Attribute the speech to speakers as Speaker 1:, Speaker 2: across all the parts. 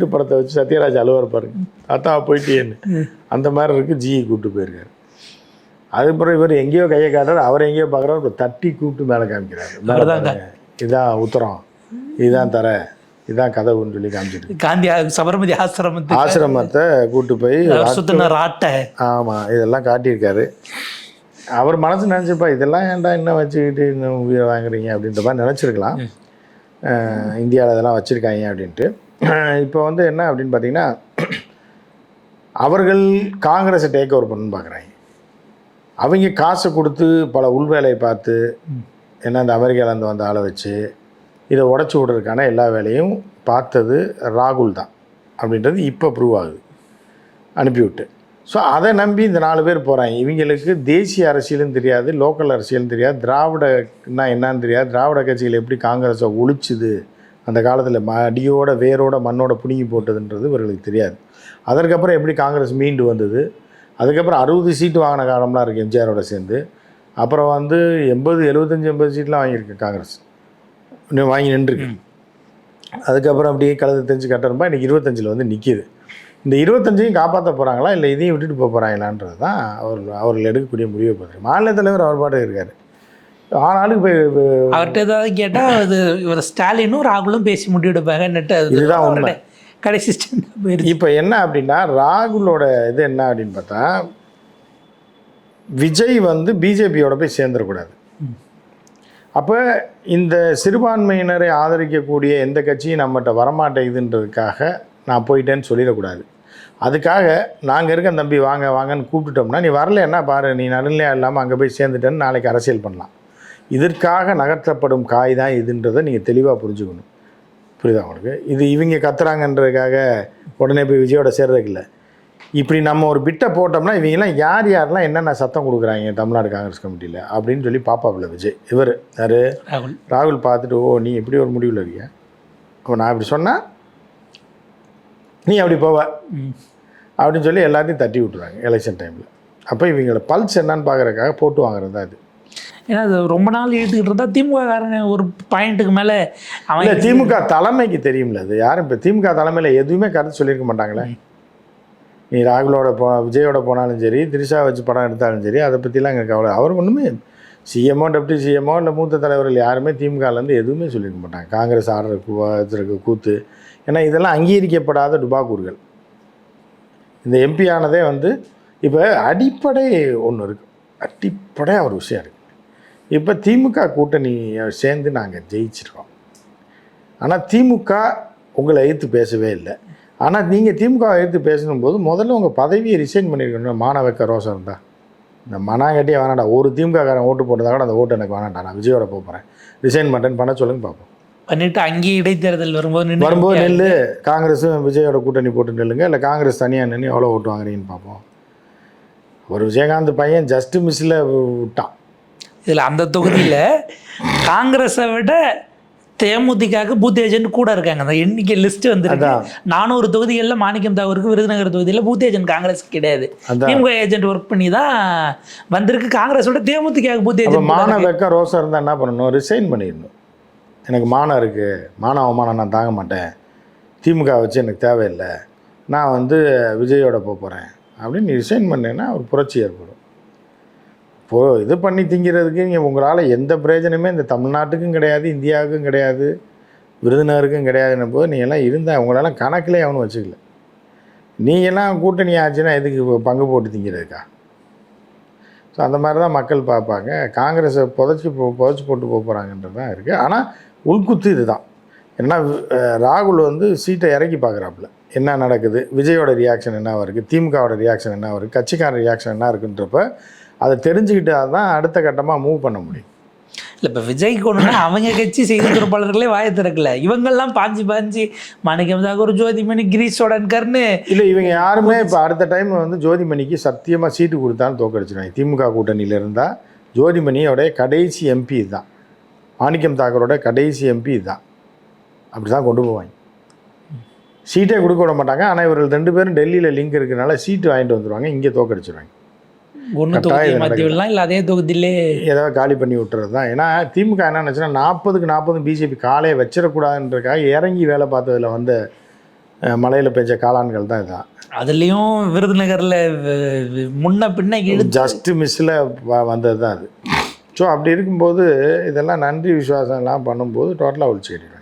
Speaker 1: வீட்டு படத்தை வச்சு சத்யராஜ் அலுவலர் பாருங்க தாத்தா போயிட்டேன்னு. அந்த மாதிரி இருக்கு ஜிஇ கூப்பிட்டு போயிருக்காரு. அதுக்கப்புறம் இவர் எங்கேயோ கையை காட்டுறாரு அவர் எங்கேயோ பார்க்குறாரு தட்டி கூப்பிட்டு மேலே காமிக்கிறாரு. இதான் உத்தரம். இதுதான் தர. இதான் கதவுன்னு சொல்லி காமிச்சிட்டு.
Speaker 2: காந்தி சபர்மதி ஆசிரமத்துக்கு
Speaker 1: ஆசிரமத்தை கூட்டு போய்
Speaker 2: ராட்டை.
Speaker 1: ஆமாம் இதெல்லாம் காட்டியிருக்காரு. அவர் மனசு நினச்சிப்பா இதெல்லாம் ஏன்டா இன்னும் வச்சுக்கிட்டு இன்னும் உயிரை வாங்குறீங்க? அப்படின்ற மாதிரி நினச்சிருக்கலாம். இந்தியாவில் இதெல்லாம் வச்சுருக்காங்க அப்படின்ட்டு. இப்போ வந்து என்ன அப்படின்னு பார்த்தீங்கன்னா அவர்கள் காங்கிரஸை டேக் ஓவர் பண்ணணும்னு பார்க்குறாங்க அவங்க காசை கொடுத்து பல உள்வேலையை பார்த்து என்ன இந்த அமெரிக்காவிலேருந்து வந்த ஆளை வச்சு இதை உடச்சி விடுறதுக்கான எல்லா வேலையும் பார்த்தது ராகுல் தான். அப்படின்றது இப்போ ப்ரூவ் ஆகுது. அனுப்பிவிட்டு ஸோ அதை நம்பி இந்த நாலு பேர் போகிறாங்க இவங்களுக்கு தேசிய அரசியலும் தெரியாது லோக்கல் அரசியலும் தெரியாது. திராவிடன்னா என்னன்னு தெரியாது. திராவிட கட்சிகள் எப்படி காங்கிரஸை ஒழிச்சுது? அந்த காலத்தில் ம அடியோட வேரோட மண்ணோட பிடுங்கி போட்டதுன்றது இவர்களுக்கு தெரியாது. அதற்கப்புறம் எப்படி காங்கிரஸ் மீண்டு வந்தது? அதுக்கப்புறம் அறுபது சீட்டு வாங்கின காலம்லாம் இருக்குது எம்ஜிஆரோட சேர்ந்து. அப்புறம் வந்து எண்பது எழுபத்தஞ்சி எண்பது சீட்லாம் வாங்கியிருக்கு காங்கிரஸ். இன்னும் வாங்கி நின்றுருக்கு. அதுக்கப்புறம் அப்படியே கழுதை தெரிஞ்சு கட்டணும்பா இன்றைக்கி இருபத்தஞ்சில் வந்து நிற்கிது இந்த இருபத்தஞ்சையும் காப்பாற்ற போகிறாங்களா இல்லை இதையும் விட்டுட்டு போக போகிறாங்களான்றது தான் அவர் அவர்கள் எடுக்கக்கூடிய முடிவை பற்றி மாநில தலைவர் அவர் பாட்டு இருக்கார். ஆனாலும் இப்போ
Speaker 2: அவர்கிட்ட ஏதாவது கேட்டா அது இவர் ஸ்டாலினும் ராகுலும் பேசி முடிவெடுப்பாங்க நட்டு அது
Speaker 1: இதுதான் உண்மை.
Speaker 2: கடைசி போயிருச்சு.
Speaker 1: இப்போ என்ன அப்படின்னா ராகுலோட இது என்ன அப்படின்னு பார்த்தா விஜய் வந்து பிஜேபியோட போய் சேர்ந்துடக்கூடாது அப்போ இந்த சிறுபான்மையினரை ஆதரிக்கக்கூடிய எந்த கட்சியும் நம்மகிட்ட வரமாட்டேங்குதுன்றதுக்காக நான் போயிட்டேன்னு சொல்லிடக்கூடாது. அதுக்காக நாங்கள் இருக்க தம்பி வாங்க வாங்கன்னு கூப்பிட்டுட்டோம்னா நீ வரல என்ன பாரு நீ நடுநிலையாக இல்லாமல் அங்கே போய் சேர்ந்துட்டேன்னு நாளைக்கு அரசியல் பண்ணலாம். இதற்காக நகர்த்தப்படும் காய் தான் இதுன்றதை நீங்கள் தெளிவாக புரிஞ்சுக்கணும். புரியுதா உங்களுக்கு? இது இவங்க கத்துறாங்கன்றதுக்காக உடனே போய் விஜயோட சேர்றதுக்கு இல்லை இப்படி நம்ம ஒரு பிட்டை போட்டோம்னா இவங்கெல்லாம் யார் யாரெல்லாம் என்னென்ன சத்தம் கொடுக்குறாங்க தமிழ்நாடு காங்கிரஸ் கமிட்டியில் அப்படின்னு சொல்லி பாப்பாப்புல விஜய். இவர் யார்?
Speaker 2: ராகுல்.
Speaker 1: ராகுல் பார்த்துட்டு ஓ நீ எப்படி ஒரு முடிவில் இருக்கியா? ஓ நான் இப்படி சொன்னால் நீ அப்படி போவ. அப்படின்னு சொல்லி எல்லாத்தையும் தட்டி விட்டுறாங்க எலெக்ஷன் டைமில் அப்போ இவங்களோட பல்ஸ் என்னன்னு பார்க்குறதுக்காக போட்டு வாங்குறது தான் இது.
Speaker 2: ஏன்னா அது ரொம்ப நாள் இழுத்துக்கிட்டு இருந்தா திமுக காரங்க ஒரு பாயிண்ட்டுக்கு மேல அவன்
Speaker 1: திமுக தலைமைக்கு தெரியும்ல அது யாரும் இப்போ திமுக தலைமையில் எதுவுமே கருத்து சொல்லியிருக்க மாட்டாங்களே. நீ ராகுலோட போ விஜயோட போனாலும் சரி திரிஷா வச்சு படம் எடுத்தாலும் சரி அதை பற்றிலாம் எங்களுக்கு கவலை அவர் ஒன்றுமே சிஎம்ஓ டெப்டி சிஎம்ஓ இல்லை மூத்த தலைவர்கள் யாருமே திமுகலேருந்து எதுவுமே சொல்லியிருக்க மாட்டாங்க. காங்கிரஸ் ஆடுற கூத்து. ஏன்னா இதெல்லாம் அங்கீகரிக்கப்படாத டுபாக்கூர்கள் இந்த எம்பி ஆனதே வந்து இப்போ அடிப்படை ஒன்று இருக்குது அடிப்படையாக ஒரு விஷயம் இருக்குது இப்போ திமுக கூட்டணி சேர்ந்து நாங்கள் ஜெயிச்சிருக்கோம். ஆனால் திமுக உங்களை எதிர்த்து பேசவே இல்லை. ஆனால் நீங்கள் திமுக எதிர்த்து பேசணும்போது முதல்ல உங்கள் பதவியை ரிசைன் பண்ணியிருக்கணும் மாணவக்க ரோசம் இருந்தால் இந்த மனாங்கட்டியே வேணாடா ஒரு திமுககாரன் ஓட்டு போட்டதா கூட அந்த ஓட்டு எனக்கு வேணாம்டா. நான் விஜயோட போக போகிறேன் ரிசைன் பண்ணுறேன்னு பண்ண சொல்லுங்க பார்ப்போம்
Speaker 2: பண்ணிட்டு அங்கேயே இடைத்தேர்தல் வரும்போது
Speaker 1: வரும்போது நெல்லு. காங்கிரஸும் விஜயோட கூட்டணி போட்டு நில்லுங்க. இல்லை காங்கிரஸ் தனியாக நின்று எவ்வளோ ஓட்டு வாங்குறீங்கன்னு பார்ப்போம் ஒரு விஜயகாந்த் பையன் ஜஸ்ட் மிஸ்ஸில் விட்டான்.
Speaker 2: இதுல அந்த தொகுதியில காங்கிரஸை விட தேமுதிகாக்கு பூத் ஏஜென்ட் கூட இருக்காங்க. அந்த எண்ணிக்கை லிஸ்ட் வந்திருக்கு. நானூறு தொகுதிகளில் மாணிக்கம் தாவூருக்கு விருதுநகர் தொகுதியில பூத் ஏஜென்ட் காங்கிரஸ் கிடையாது. திமுக ஏஜென்ட் ஒர்க் பண்ணி தான் வந்திருக்கு. காங்கிரஸோட தேமுதிகாவுக்கு பூத் ஏஜென்ட்
Speaker 1: மான வெக்க ரோசம் இருந்தால் என்ன பண்ணணும்? ரிசைன் பண்ணிடணும். எனக்கு மானம் இருக்குது மான அவமானம் நான் தாங்க மாட்டேன். திமுக வச்சு எனக்கு தேவையில்லை. நான் வந்து விஜயோட போக போகிறேன் அப்படின்னு ரிசைன் பண்ணேன்னா ஒரு புரட்சி ஏற்படும். இப்போ இது பண்ணி திங்கிறதுக்கு இங்கே உங்களால் எந்த பிரயோஜனமே இந்த தமிழ்நாட்டுக்கும் கிடையாது இந்தியாவுக்கும் கிடையாது விருதுநகருக்கும் கிடையாதுன்னும் போது நீ எல்லாம் இருந்தால் உங்களால் கணக்கிலே அவனும் வச்சுக்கல. நீங்கள்லாம் கூட்டணி ஆச்சுன்னா எதுக்கு பங்கு போட்டு திங்கிறதுக்கா? ஸோ அந்த மாதிரி தான் மக்கள் பார்ப்பாங்க. காங்கிரஸை புதைச்சி போ புதைச்சி போட்டு போக போகிறாங்கன்றது தான் இருக்குது ஆனால் உள்குத்து இதுதான். ஏன்னா ராகுல் வந்து சீட்டை இறக்கி பார்க்குறாப்புல. என்ன நடக்குது? விஜயோட ரியாக்ஷன் என்ன இருக்குது திமுகவோட ரியாக்ஷன் என்ன இருக்குது கட்சிக்கார ரியாக்ஷன் என்ன இருக்குன்றப்ப அதை தெரிஞ்சுக்கிட்டா தான் அடுத்த கட்டமாக மூவ் பண்ண முடியும்.
Speaker 2: இல்லை இப்போ விஜய் கொண்டுனா அவங்க கட்சி செய்தி தொடர்பாளர்களே வாயை திறக்கல. இவங்கெல்லாம் பாஞ்சு பாஞ்சு மாணிக்கம் தாகூர் ஜோதிமணி கிரீஷ் சோடன்கர்னு.
Speaker 1: இல்லை இவங்க யாருமே இப்போ அடுத்த டைம் வந்து ஜோதிமணிக்கு சத்தியமாக சீட்டு கொடுத்தாலும் தோக்கடிச்சிடுவாங்க திமுக கூட்டணியில் இருந்தால் ஜோதிமணியோடைய கடைசி எம்பி தான். மாணிக்கம் தாக்கரோட கடைசி எம்பி தான். அப்படி தான் கொண்டு போவாங்க. சீட்டே கொடுக்க விட மாட்டாங்க. ஆனால் இவர்கள் ரெண்டு பேரும் டெல்லியில் லிங்க் இருக்கிறனால சீட்டு வாங்கிட்டு வந்துடுவாங்க இங்கே தோக்கடிச்சிடுவாங்க
Speaker 2: ஒன்று
Speaker 1: கட்டாயம்
Speaker 2: தொகுதி
Speaker 1: இது
Speaker 2: மத்திய விடலாம் இல்லை அதே தொகுதியிலே
Speaker 1: ஏதாவது காலி பண்ணி விட்டுறது தான் ஏன்னா திமுக என்ன நினச்சுன்னா நாற்பதுக்கு நாற்பது பிஜேபி காலையை வச்சிடக்கூடாதுன்றதுக்காக இறங்கி வேலை பார்த்ததுல வந்த மலையில் பெஞ்ச காளான்கள் தான் இதுதான்
Speaker 2: அதுலேயும் விருதுநகரில் முன்ன பின்ன
Speaker 1: ஜஸ்ட் மிஸ்ஸில் வந்தது தான் அது. ஸோ அப்படி இருக்கும்போது இதெல்லாம் நன்றி விசுவாசம் எல்லாம் பண்ணும்போது டோட்டலாக ஒழிச்சு கட்டிடுவாங்க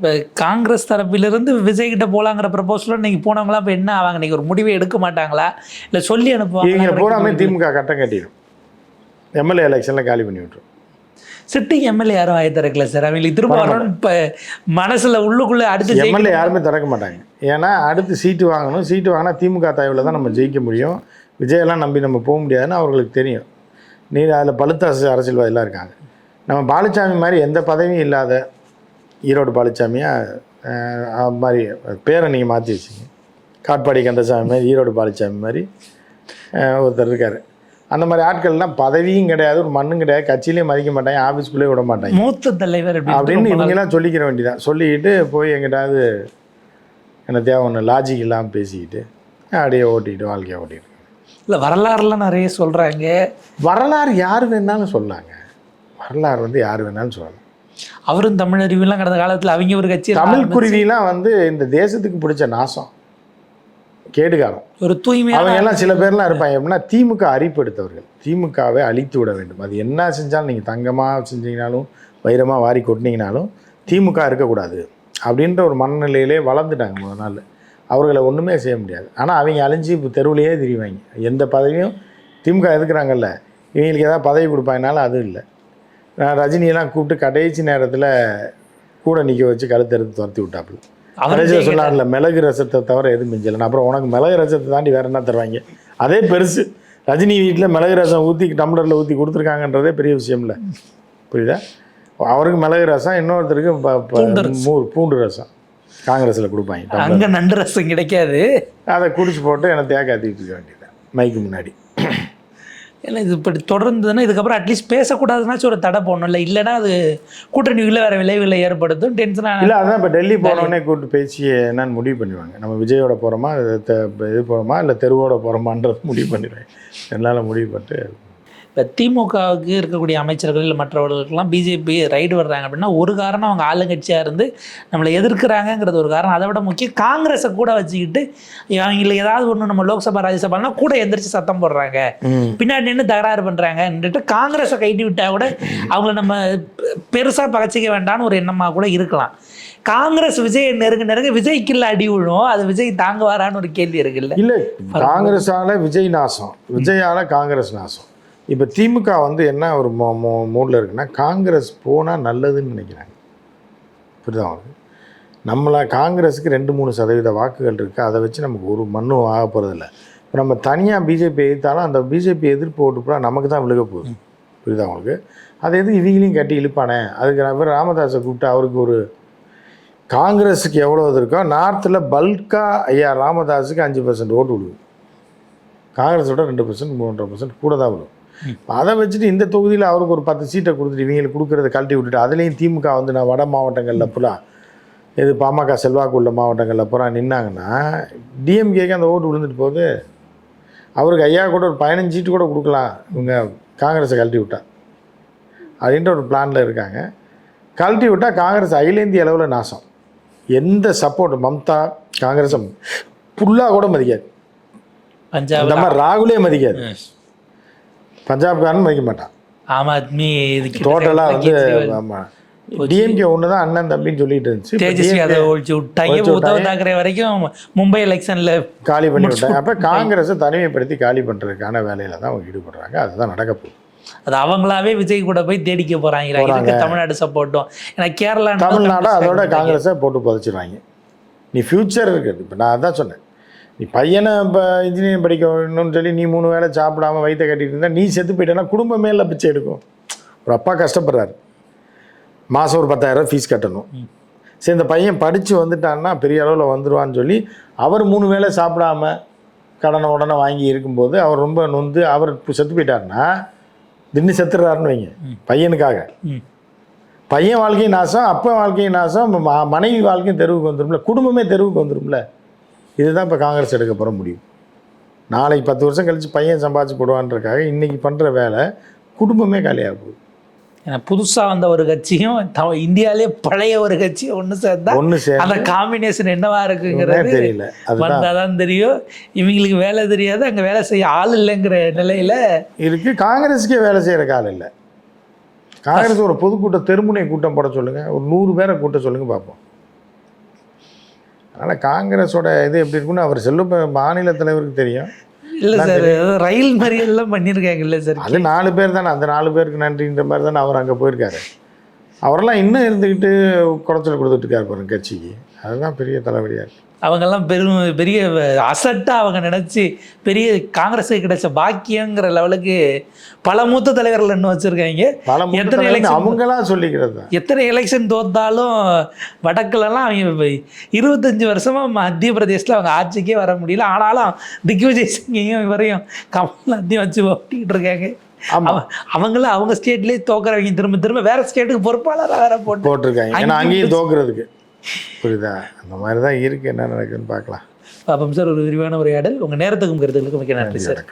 Speaker 2: இப்போ காங்கிரஸ் தரப்பிலிருந்து விஜய் கிட்ட போலாங்கிற ப்ரப்போசலும் நீங்கள் போனவங்களாம் இப்போ என்ன ஆவாங்க? நீங்கள் ஒரு முடிவை எடுக்க மாட்டாங்களா? இல்லை சொல்லி அனுப்புவாங்க
Speaker 1: பூராமே திமுக கட்டம் கட்டிடும். எம்எல்ஏ எலெக்ஷனில் காலி பண்ணி விட்டுரும்.
Speaker 2: சிட்டிங் எம்எல்ஏ யாரும் ஆகி திறக்கல சார். அவங்களுக்கு திரும்ப வரணும்னு இப்போ மனசில் உள்ளுக்குள்ளே அடுத்து
Speaker 1: எம்எல்ஏ யாருமே திறக்க மாட்டாங்க. ஏன்னா அடுத்து சீட்டு வாங்கணும். சீட்டு வாங்கினா திமுக தயவில் தான் நம்ம ஜெயிக்க முடியும். விஜயெல்லாம் நம்பி நம்ம போக முடியாதுன்னு அவர்களுக்கு தெரியும். நீ அதில் பழுத்த அரசு- அரசியல்வாதிலாம் இருக்காங்க. நம்ம பாலுச்சாமி மாதிரி எந்த பதவியும் இல்லாத ஈரோடு பாலுச்சாமியா அஹ், அது மாதிரி பேரை நீங்கள் மாற்றி வச்சிங்க. காட்பாடி கந்தசாமி மாதிரி ஈரோடு பாலுச்சாமி மாதிரி ஒருத்தர் இருக்கார். அந்த மாதிரி ஆட்கள்லாம் பதவியும் கிடையாது ஒரு மண்ணும் கிடையாது கட்சியிலையும் மதிக்க மாட்டாங்க ஆஃபீஸ்க்குள்ளேயே விட மாட்டாங்க.
Speaker 2: மூத்த தலைவர்
Speaker 1: அப்படின்னு
Speaker 2: அப்படின்னு
Speaker 1: இவங்கெல்லாம் சொல்லிக்கிற வேண்டியதான் சொல்லிக்கிட்டு போய் எங்கிட்டாவது என்ன தேவை ஒன்று லாஜிக் இல்லாமல் பேசிக்கிட்டு அப்படியே ஓட்டிக்கிட்டு வாழ்க்கையை ஓட்டிட்டு
Speaker 2: இல்லை வரலாறுலாம் நிறைய சொல்கிறாங்க
Speaker 1: வரலாறு யார் வேணாலும் சொல்லாங்க வரலாறு வந்து யார் வேணாலும் சொல்லலாம்.
Speaker 2: அவரும் தமிழ் அறிவுலாம் கடந்த காலத்தில் அவங்க ஒரு கட்சி
Speaker 1: தமிழ் குருவிலாம் வந்து இந்த தேசத்துக்கு பிடிச்ச நாசம். கேடுகாலம்.
Speaker 2: ஒரு தூய்மையான
Speaker 1: அவங்க எல்லாம் சில பேர்லாம் இருப்பாங்க. எப்படின்னா திமுக அரிப்படுத்தவர்கள் திமுகவை அழித்து விட வேண்டும். அது என்ன செஞ்சாலும் நீங்கள் தங்கமாக செஞ்சீங்கனாலும் வைரமாக வாரி கொட்டினீங்கனாலும் திமுக இருக்கக்கூடாது அப்படின்ற ஒரு மனநிலையிலே வளர்ந்துட்டாங்க முத நாள். அவர்களை ஒன்றுமே செய்ய முடியாது. ஆனால் அவங்க அழிஞ்சு இப்போ தெருவுலையே திரிவாங்க. எந்த பதவியும் திமுக எதுக்குறாங்கல்ல? இவங்களுக்கு ஏதாவது பதவி கொடுப்பாங்கனாலும் அதுவும் இல்லை. நான் ரஜினியெல்லாம் கூப்பிட்டு கடைசி நேரத்தில் கூட நிற்க வச்சு கழுத்தெடுத்து துரத்தி விட்டாப்புல. கடைசியில் சொன்னார்ல மிளகு ரசத்தை தவிர எதுவும் மிஞ்சலை. அப்புறம் உனக்கு மிளகு ரசத்தை தாண்டி வேற என்ன தருவாங்க? அதே பெருசு. ரஜினி வீட்டில் மிளகு ரசம் ஊற்றி டம்ளரில் ஊற்றி கொடுத்துருக்காங்கன்றதே பெரிய விஷயம் இல்லை புரியுதா? அவருக்கு மிளகு ரசம் இன்னொருத்தருக்கு
Speaker 2: பூண்டு
Speaker 1: மூ- பூண்டு ரசம். காங்கிரஸில் கொடுப்பாங்க.
Speaker 2: அங்கே நண்டு ரசம் கிடைக்காது.
Speaker 1: அதை குடிச்சு போட்டு என்னை தேக்காத்திட்டு இருக்க வேண்டியது மைக்கு முன்னாடி.
Speaker 2: ஏன்னா இது இப்படி தொடர்ந்ததுன்னா இதுக்கப்புறம் அட்லீஸ்ட் பேசக்கூடாதுன்னாச்சும் ஒரு தடை போடணும்ல இல்லைன்னா அது கூட்டணிக்குள்ள வேற விளைவுகளை ஏற்படுத்தும். டென்ஷனாக
Speaker 1: இல்லை அதான் இப்போ டெல்லி போனோடனே கூப்பிட்டு பேசி என்னன்னு முடிவு பண்ணுவாங்க நம்ம விஜயோட போகிறோமா இது போகிறோமா இல்லை தெருவோட போகிறோமான்றது முடிவு பண்ணிடுவாங்க. என்னால் முடிவு பண்ணிட்டு
Speaker 2: இப்போ திமுகவுக்கு இருக்கக்கூடிய அமைச்சர்கள் இல்லை மற்றவர்களுக்கெல்லாம் பிஜேபி ரைடு வர்றாங்க அப்படின்னா ஒரு காரணம் அவங்க ஆளுங்கட்சியாக இருந்து நம்மளை எதிர்க்கிறாங்கங்கிறது ஒரு காரணம். அதை விட முக்கியம் காங்கிரஸை கூட வச்சுக்கிட்டு அவங்களுக்கு ஏதாவது ஒன்று நம்ம லோக்சபா ராஜ்யசபாலாம் கூட எந்திரிச்சு சத்தம் போடுறாங்க. பின்னாடி நின்று தகராறு பண்ணுறாங்கன்ட்டு காங்கிரஸை கைட்டி விட்டா கூட அவங்கள நம்ம பெருசாக பகச்சிக்க வேண்டாம்னு ஒரு எண்ணமாக கூட இருக்கலாம். காங்கிரஸ் விஜய் நெருங்க நெருங்க விஜய்க்கு இல்லை அடி விழும். அது விஜய் தாங்குவாரான்னு ஒரு கேள்வி இருக்குல்ல.
Speaker 1: இல்லை காங்கிரஸால விஜய் நாசம். விஜயால காங்கிரஸ் நாசம். இப்போ திமுக வந்து என்ன ஒரு மோ மோ மூடில் இருக்குன்னா காங்கிரஸ் போனால் நல்லதுன்னு நினைக்கிறாங்க. புரியுதா அவங்களுக்கு நம்மளை காங்கிரஸுக்கு ரெண்டு மூணு சதவீத வாக்குகள் இருக்குது அதை வச்சு நமக்கு ஒரு மண்ணும் ஆக போகிறதில்ல இப்போ நம்ம தனியாக பிஜேபி எதிர்த்தாலும் அந்த பிஜேபி எதிர்ப்பு ஓட்டு போனால் நமக்கு தான் விழுக போகுது. புரியுதா அவங்களுக்கு அதை எது இவங்களையும் கட்டி இழுப்பானே? அதுக்கு நான் பேர் ராமதாஸை கூப்பிட்டு அவருக்கு ஒரு காங்கிரஸுக்கு எவ்வளோ இது இருக்கோ நார்த்தில் பல்காக ஐயா ராமதாஸுக்கு அஞ்சு பர்சன்ட் ஓட்டு விடுவோம் காங்கிரஸோட ரெண்டு பர்சன்ட் மூன்றரை பர்சன்ட் கூட தான் விடும் அதை வச்சுட்டு இந்த தொகுதியில் அவருக்கு ஒரு பத்து சீட்டை கொடுத்துட்டு இவங்களுக்கு கொடுக்குறத கழட்டி விட்டுட்டு அதுலேயும் திமுக வந்து நான் வட மாவட்டங்களில் பூரா இது பாமக செல்வாக்கு உள்ள மாவட்டங்களில் பூரா நின்னாங்கன்னா டிஎம்கேக்கு அந்த ஓட்டு விழுந்துட்டு போகுது. அவருக்கு ஐயா கூட ஒரு பதினஞ்சு சீட்டு கூட கொடுக்கலாம். இவங்க காங்கிரஸை கழட்டி விட்டா. அப்படின்ற ஒரு பிளானில் இருக்காங்க. கழட்டி விட்டால் காங்கிரஸ் அகில இந்திய அளவில் நாசம். எந்த சப்போர்ட் மம்தா காங்கிரஸை ஃபுல்லாக கூட மதிக்காது. இந்த மாதிரி ராகுலே மதிக்காது. பஞ்சாப்காரன் மதிக்க மாட்டான்.
Speaker 2: ஆம் ஆத்மி இதுக்கு
Speaker 1: டோட்டலாக வந்து. ஆமாம் டிஎம்கே ஒன்று தான் அண்ணன் தம்பின்னு சொல்லிட்டு இருந்துச்சு.
Speaker 2: தேஜஸ்வி அதை ஒழிச்சு விட்டாங்க உத்தவ். தாக்கரே வரைக்கும் மும்பை எலெக்ஷன்ல
Speaker 1: காலி பண்ணி விட்டாங்க அப்போ காங்கிரஸை தனிமைப்படுத்தி காலி பண்ணுறதுக்கான வேலையில் தான் அவங்க ஈடுபடுறாங்க. அதுதான் நடக்க போகுது.
Speaker 2: அது அவங்களாவே விஜய் கூட போய் தேடிக்க போறாங்க. இதுக்கு தமிழ்நாடு சப்போர்ட்டும் ஏன்னா கேரளா
Speaker 1: தமிழ்நாடு அதோட காங்கிரஸை போட்டு புதைச்சிடுவாங்க நீ ஃப்யூச்சர் இருக்குது இப்போ நான் அதான் சொன்னேன். நீ பையனை இப்போ இன்ஜினியரிங் படிக்கணும்னு சொல்லி நீ மூணு வேளை சாப்பிடாம வயிற்ற கட்டிட்டு இருந்தால் நீ செத்து போயிட்டேன்னா குடும்பமே இல்லை பிச்சை எடுக்கும். ஒரு அப்பா கஷ்டப்படுறாரு. மாதம் ஒரு பத்தாயிரம் ஃபீஸ் கட்டணும். சரி இந்த பையன் படித்து வந்துட்டான்னா பெரிய அளவில் வந்துடுவான்னு சொல்லி அவர் மூணு வேளை சாப்பிடாம கடனை உடனே வாங்கி இருக்கும்போது அவர் ரொம்ப நொந்து அவர் செத்து போயிட்டாருன்னா திடீர்னு செத்துடுறாருன்னு வைங்க. பையனுக்காக. பையன் வாழ்க்கையும் நாசம் அப்பா வாழ்க்கையும் நாசம் மனைவி வாழ்க்கையும் தெருவுக்கு வந்துரும்ல. குடும்பமே தெருவுக்கு வந்துடும்ல இதுதான் இப்போ காங்கிரஸ் எடுக்க போகிற முடியும் நாளைக்கு பத்து வருஷம் கழிச்சு பையன் சம்பாதிச்சு போடுவான்றக்காக இன்னைக்கு பண்ணுற வேலை குடும்பமே காலியாக போகுது.
Speaker 2: ஏன்னா புதுசா வந்த ஒரு கட்சியும் த- இந்தியாவிலே பழைய ஒரு கட்சியும் ஒண்ணு சேர்ந்தா
Speaker 1: ஒன்று சேர்ந்து
Speaker 2: அந்த காம்பினேஷன் என்னவா இருக்குங்கிறது
Speaker 1: தெரியல. அதுதான்.
Speaker 2: வந்தாதான் தெரியும். இவங்களுக்கு வேலை தெரியாது. அங்க வேலை செய்ய ஆள் இல்லைங்கிற நிலையில
Speaker 1: இருக்கு. காங்கிரஸுக்கே வேலை செய்கிற காலம் இல்லை. காங்கிரஸ் ஒரு பொதுக்கூட்டம் தெருமுனை கூட்டம் போட சொல்லுங்க. ஒரு நூறு பேரை கூட்ட சொல்லுங்க பார்ப்போம். அதனால் காங்கிரஸோட இது எப்படி இருக்குன்னு அவர் செல்வ மாநில தலைவருக்கு தெரியும்.
Speaker 2: இல்ல சார் ரயில் மறியல்லாம் பண்ணியிருக்காங்க இல்ல சார்.
Speaker 1: அது நாலு பேர் தானே அந்த நாலு பேருக்கு நன்றின்ற மாதிரி தானே அவர் அங்கே போயிருக்காரு. அவரெல்லாம் இன்னும் இருந்துக்கிட்டு குடைச்சல் கொடுத்துட்டு இருக்காரு பாருங்க கட்சிக்கு. அதுதான் பெரிய தலைவலியாக இருக்கு.
Speaker 2: அவங்கெல்லாம் பெரும் பெரிய அசட்டா அவங்க நினைச்சு பெரிய காங்கிரஸுக்கு கிடைச்ச பாக்கியங்கிற லெவலுக்கு பல மூத்த தலைவர்கள் இன்னும் வச்சிருக்காங்க. எத்தனை
Speaker 1: தலைவர்கள்
Speaker 2: election
Speaker 1: அவங்களா சொல்லிக்கிறது தான்.
Speaker 2: எத்தனை எலெக்ஷன் தோத்தாலும் வடக்குலலாம் அவங்க இருபத்தஞ்சு வருஷமா மத்திய பிரதேசத்தில் அவங்க ஆட்சிக்கே வர முடியல. ஆனாலும் திக்விஜய் சிங்கையும் இவரையும் கமல்நாத்தையும் வச்சு ஓட்டிக்கிட்டு இருக்காங்க. அவங்களும் அவங்க ஸ்டேட்லேயே தோக்குறவங்க திரும்ப திரும்ப வேற ஸ்டேட்டுக்கு பொறுப்பாளராக வேற போட்டு
Speaker 1: போட்டிருக்காங்க. ஏன்னா அங்கேயும் தோக்குறதுக்கு. புரியுதா? அந்த மாதிரி தான் இருக்குது என்ன நடக்குதுன்னு பார்க்கலாம்.
Speaker 2: பாப்போம் சார் ஒரு விரிவான உரையாடல். உங்கள் நேரத்துக்கும் கருத்துக்களுக்கும் மிக்க நன்றி சார்.